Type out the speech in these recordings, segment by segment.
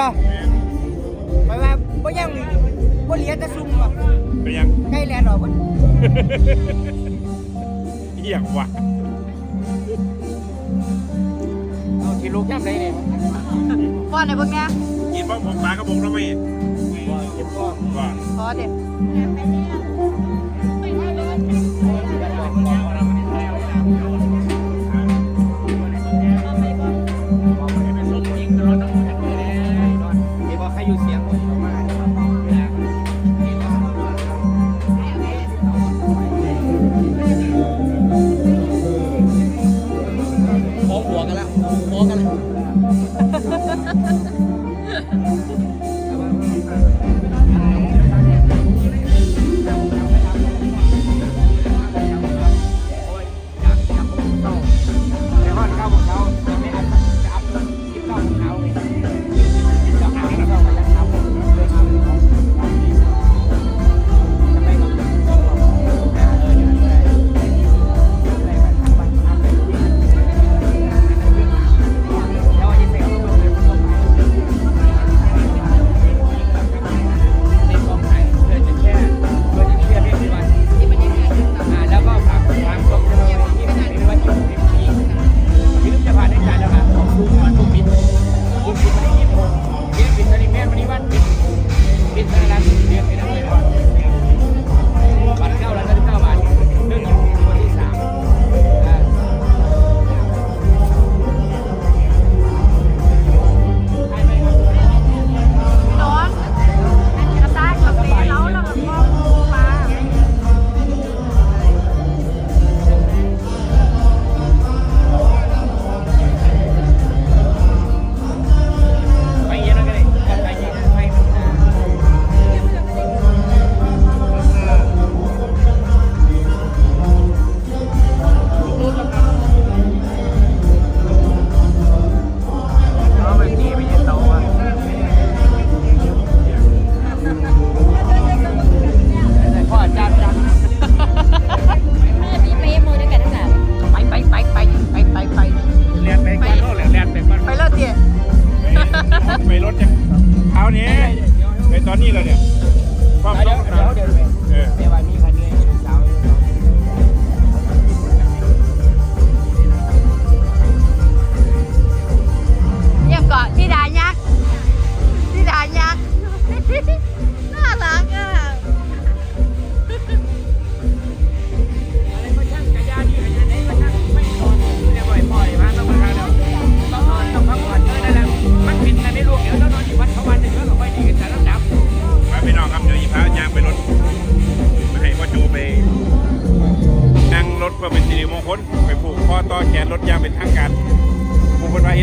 ป่ะหมายว่าบ่ยังบ่เหลียแตะซุ่มป่ะเป็นยังใกล้แลนด์ออกบ่เหี้ยงว่ะเอาที่ลูกย่ำได้นี่ยป้อนไหนพวกเนี้ยกินป้อมผมปลากระบอกทำไมว่าเก็บฟ้อมว่าพอเด็ด หัวกันแล้วหัวกันแล้ว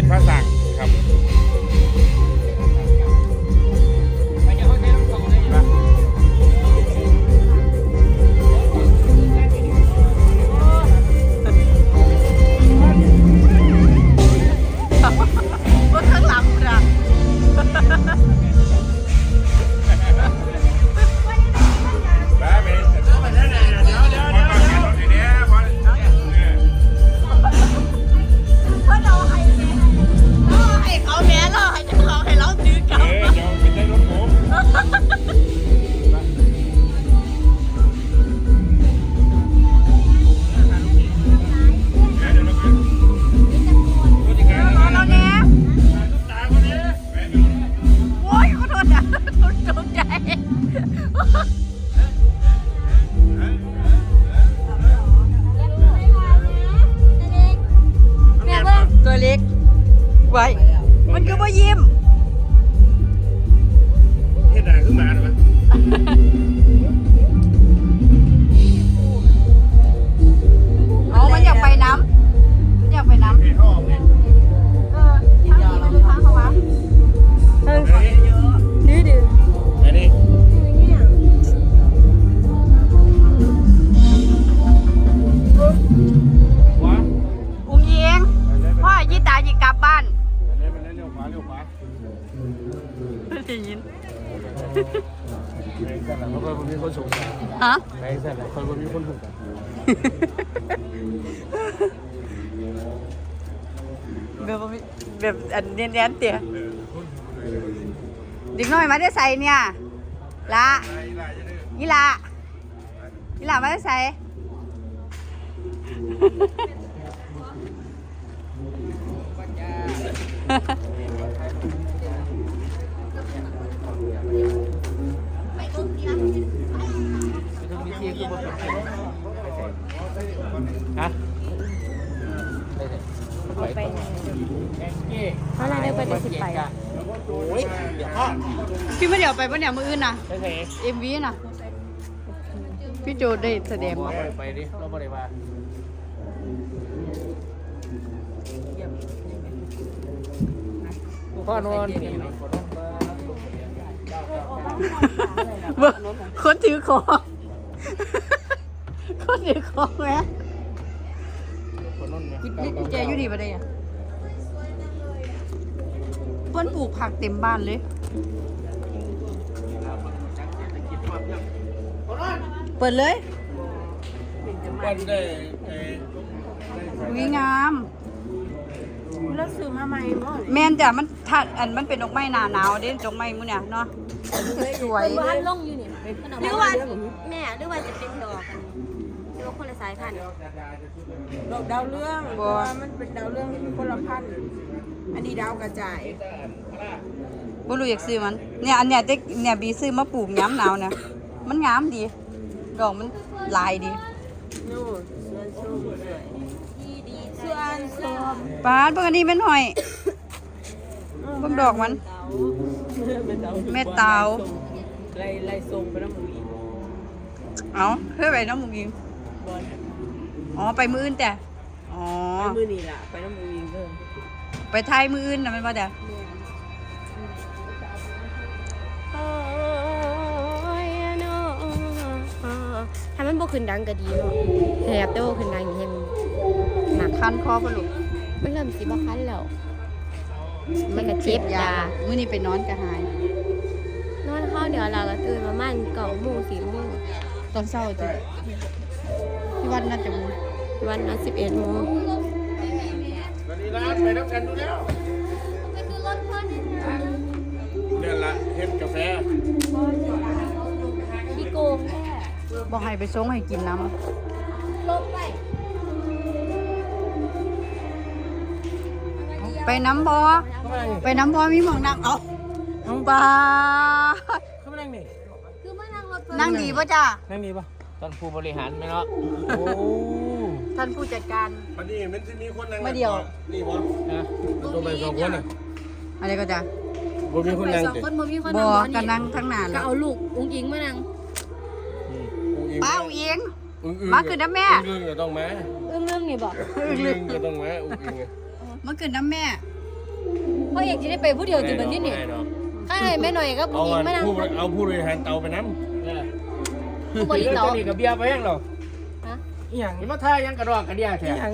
ตรพระสัง ไว้ มันคือว่ายิ้มเฮ็ดหน้าคือหมา เคยมีคนสงสัฮะไหนสัตว์ไหคนมีคนสงสัแบบแบบเนียนๆเตี้ยเด็กน้อยมาได้ใส่เนี่ยละยี่ละยี่ละมาได้ใส่ Ha ha ha. ฮะไปแองกี้อะไรได้ไปได้สิไปอะโอ้ยเดี๋ยวพ่อพี่ไม่เดี๋ยวไปปะเนี่ยมืออื่นน่ะไปเถอะเอ็มวีน่ะพี่โจได้แสดงเรามาบ่ได้ไปดิเราบ่ได้ว่าพ่อนอนนี่เบิ่งคนถือของ คนถือของแหมคนนอนเนี่ยกุญแจอยู่นี่ปะเนี่ยเพิ่นปลูกผักเต็มบ้านเลยเปิดเลยวันได้วิงามแล้วซื้อมาใหม่บ่แม่นจ้ะมันถ้าอันมันเป็นดอกไม้หนาหนาวเด้ดอกไม้มื้อเนี่ยเนาะสวยบ้านลงอยู่นี่หรือว่าแม่หรือว่าจะเป็นดอกอั นหรือว่าคนละสายพันธุ์ดอกดาวเรื่องเพราะว่ามันเป็นดาวเรื่องที่มีคนละพันธุ์อันนี้ดาวกระจาย บ่รู้อยากซื้อมัน เนี่ยอันเนี้ยเด็กเนี่ยบีซื้อมาปลูกยามหนาวเนี่ยมันงามดี ดอกมันลายดีนู่นสวนส้มสวยสวนส้มปาดเบิ่งอันนี้เป็นหอย เบิ่งดอกมันเป็นดาวแม่เตา ไล่ไล่ทรงไปน้ำมืออีก เอาเพื่อไปน้องมุงยิง บอลอ๋อไปมืออื่นแต่อ๋อไปมือนี่ล่ะไปน้ำมืออีกเพิ่มไปไทยมืออื่นนะแมันว่าแต่โอ้ยเนาะถ้ามันบ่ขึ้นดังก็ดีเนาะแต่อยากได้บ่ขึ้นดังอย่างเงี้ยหนักคันคอปะลูกมันเริ่มสิบ่คันแล้วมันก็เจ็บยามื้อนี้ไปนอนกระหาย นอนเข้าเดี๋ยวเราก็ตื่นประมาณเก้าโมงสี่โมงตอนเช้าจ้ะที่ วัดน่าจะมีวันละสิบเอ็ดโมงวันนี้ร้านไปน้ำกันดูแล้วเนี่ยละเฮ็ดกาแฟขี้โกงแค่บอกให้ไปส่งให้กินน้ลบไปำไปน้ำบอไปน้ำบอมีหมองนั่งเอาปลาเขาไม่นั่งนี่คือมานั่งรถนั่งดีป่ะจ้ะนั่งนี่ปะ ตอนผู้บริหารไหมเนาะโอ้ท่านผู้จัดการ วันนี้มันจะมีคนนั่งมาเดียว นี่บอนะตัวไปสองคนอะอะไรก็จ้ะบ่มีคนนั่งสองติคนบ่มีคนบนั่องบ่ก็นั่งทั้งนานก็แล้วเอาลูกอุ้งอิงมานั่งป้าเอาเองอึ้งๆมาขึ้นนะแม่อึ้งๆก็ต้องมาเรื่องเรื่องนี่บอกอึ้งๆก็ต้องมาอึ้งๆอะมาขึ้นน้ำแม่พ่อเอกจะได้ไปผู้เดียวติบันนี้นี่ไม่ดอกข้าไหนแม่หน่อยก็เอาอุ้งอิงอันมานั่งผู้เอาผู้บริหารเตาไปน้ำ เนี่ยผู้บริเรื่องเตาตัวนี้กับเบียร์ไปยังเหรอฮะอีหยังนี่มาท่ายังกระดอกกระเดียแท้ยัง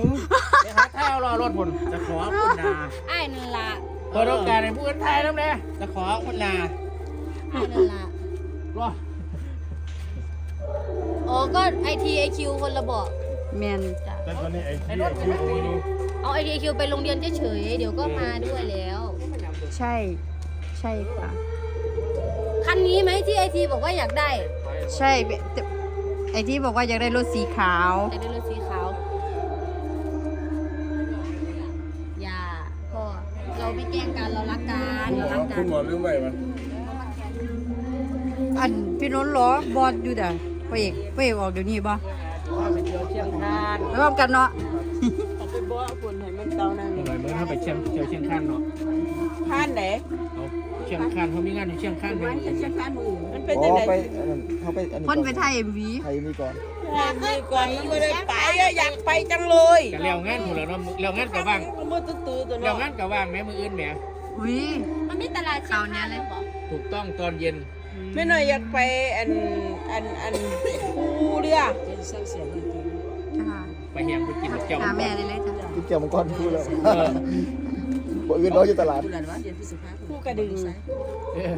ไปหาท่ารอรถผลจะขอคุณนาอ้ายนั่นล่ะเปิดโอกาสให้ผู้อื่นทายน้ำแน่จะขอคุณนาอ้ายนั่นล่ะรออ๋อก็ไอทีไอคิวคนละบอกแมนจ้ะแต่ตอนนี้ไอ้ไอ้ที่รถคุณนี่นี่เอาไอทีไอคิวไปโรงเรียนเฉยๆเดี๋ยวก็มาด้วยแล้ว ใช่ ใช่ค่ะ คันนี้ไหมที่ไอทีบอกว่าอยากได้ ใช่แต่ไอที่บอกว่าอยากได้รถสีขาวอยากได้รถสีขาวอย่าพ่อเราไม่แกล้งกันเรารักกันเรารักกัคุนณหมอลืมไว้ปะอันพี่น้นล้อบอดอยู่แต่พระเอกพระเอกออกเดี๋ยวนี้บ่ว่าไปเที่ยวเชียงคานไปพร้อมกันเนาะ เอาไปบ่คนให้มันเตานั่งหน่อยเมื่อถ้าไปเชียงเที่ยวเชียงคานเนาะ พันไหนเอาเชียงคานเขามีงานอยู่เชียงคานมันเลจะยเชียงคานมืออื่นมันเป็นอ๋จัองไดไปอันนั้นเขาไปอันนี้คนไปก่อนถ่ายเอ็มวีไทยนี่ก่อนมีก่อนมันไม่ได้ไปอะอยากไปจังเลยกันแล้วงานหมดแล้วเนาะแล้วงานกับว่างมันมือตื้อๆตัวแล้วเนาะงานกับว่างแม่มืออื่นแหมอุ้ย มันมีตลาดเช้าเนี้ยเลยบอกถูกต้องตอนเย็นไม่หน่อยอยากไปอันอันอันภูเรือค่ะไปเฮียงไปกินเจ้าหาแม่เลยเลยจ้ะ ที่เกี่ยวมังกรพูดแล้ว เออบ อกอื่นเราอยู่ตลาดภูกระดึงเออ